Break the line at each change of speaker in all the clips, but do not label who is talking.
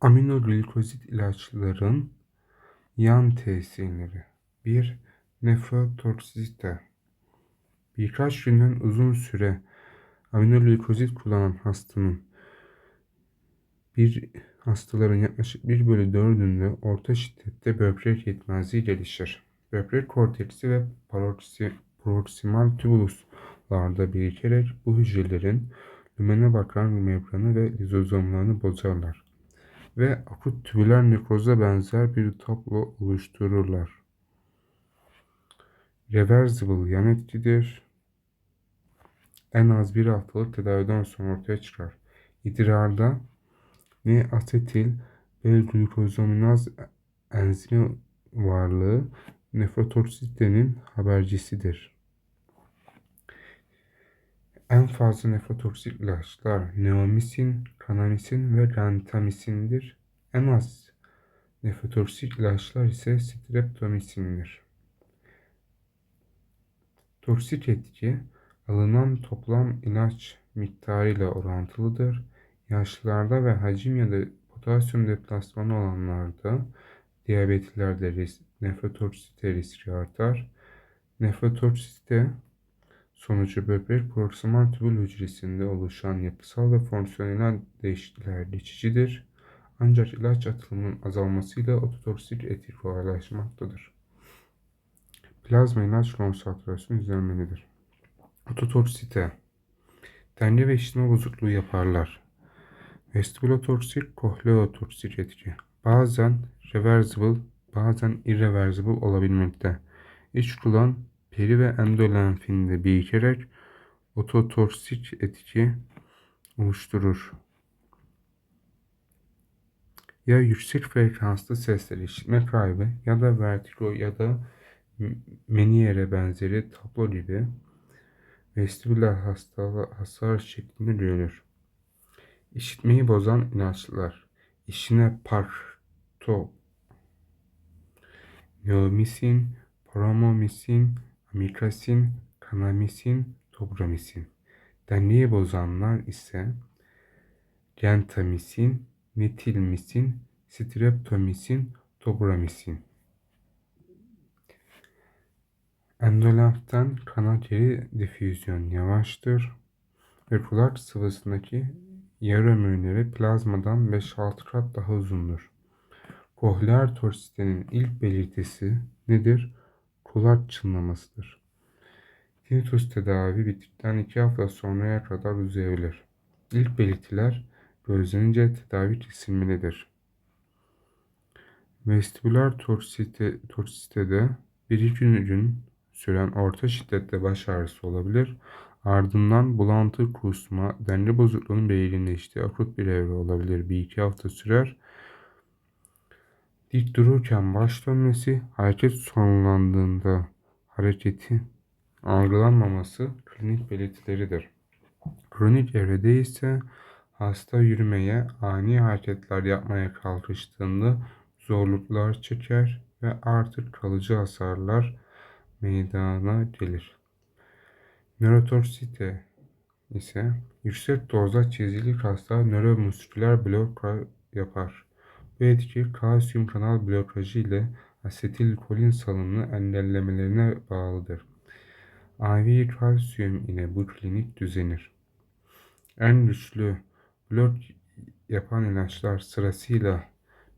Aminoglikozit ilaçların yan tesirleri 1. Nefrotoksisite Birkaç günden uzun süre aminoglikozit kullanan hastanın bir hastaların yaklaşık 1 bölü 4'ünde orta şiddette böbrek yetmezliği gelişir. Böbrek korteksi ve proksimal tübuluslarda birikerek bu hücrelerin lümene bakan membranı ve lizozomlarını bozarlar ve akut tübüler nekroza benzer bir tablo oluştururlar. Reversible yan etkidir. En az bir haftalık tedaviden sonra ortaya çıkar. İdrarda ne asetil ve glukozaminaz enzimi varlığı nefrotoksitenin habercisidir. En fazla nefrotoksik ilaçlar neomisin, kanamisin ve gantamisindir. En az nefrotoksik ilaçlar ise streptomisindir. Toksik etki alınan toplam ilaç miktarıyla orantılıdır. Yaşlılarda ve hacim ya da potasyum deplasmanı olanlarda diyabetlerde risk, nefrotoksite riski artar. Nefrotoksite sonucu böbrek proksimal tübül hücresinde oluşan yapısal ve fonksiyonel değişiklikler geçicidir. Ancak ilaç atılımının azalmasıyla ototoksik etki kolaylaşmaktadır. Plazma ilaç konsantrasyonu izlenmelidir. Ototoksite Denge ve işitme bozukluğu yaparlar. Vestibulotoksik, kohleotoksik etki. Bazen reversible, bazen irreversible olabilmekte. İç kulağın peri ve endolenfinde birikerek ototoksik etki oluşturur. Ya yüksek frekanslı sesler işitme kaybı ya da vertigo ya da Meniere benzeri tablo gibi vestibüler hastalığı hasar şeklinde görülür. İşitmeyi bozan ilaçlar işine parto neomisin, promomisin, amikasin, kanamisin, tobramisin. Dengeyi bozanlar ise gentamisin, metilmisin, streptomisin, tobramisin. Endolaftan kana geri difüzyon yavaştır ve kulak sıvısındaki yarı ömürleri plazmadan 5-6 kat daha uzundur. Kohleer torsitenin ilk belirtisi nedir? Kulak çınlamasıdır. Tinnitus tedavi bittikten 2 hafta sonraya kadar uzayabilir. İlk belirtiler gözlenince tedavi kesilmelidir. Vestibüler torsite, torsitede bir iki gün süren orta şiddette baş ağrısı olabilir. Ardından bulantı, kusma, denge bozukluğunun belirginleştiği akut bir evre olabilir. Bir iki hafta sürer. Dik dururken baş dönmesi, hareket sonlandığında hareketi algılanmaması klinik belirtileridir. Kronik evrede ise hasta yürümeye, ani hareketler yapmaya kalkıştığında zorluklar çeker ve artık kalıcı hasarlar meydana gelir. Nörotoksite ise yüksek dozda çizili kasta nöromusküler blok yapar. Bu etki kalsiyum kanal blokajı ile asetilkolin salınımını engellemelerine bağlıdır. IV kalsiyum ile bu klinik düzenir. En güçlü blok yapan ilaçlar sırasıyla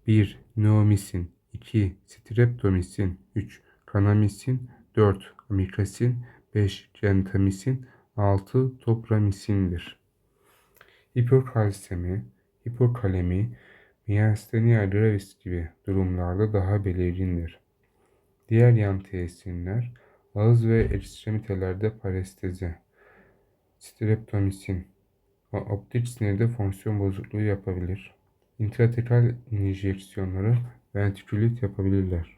1. Neomisin 2. Streptomisin 3. Kanamisin 4. Amikasin 5. Gentamisin 6. Topramisindir. Hipokalsemi, hipokalemi, miyastenia gravis gibi durumlarda daha belirgindir. Diğer yan tesirler ağız ve ekstremitelerde parestezi, streptomisin, optik sinirde fonksiyon bozukluğu yapabilir. İntratekal enjeksiyonları ventrikülit yapabilirler.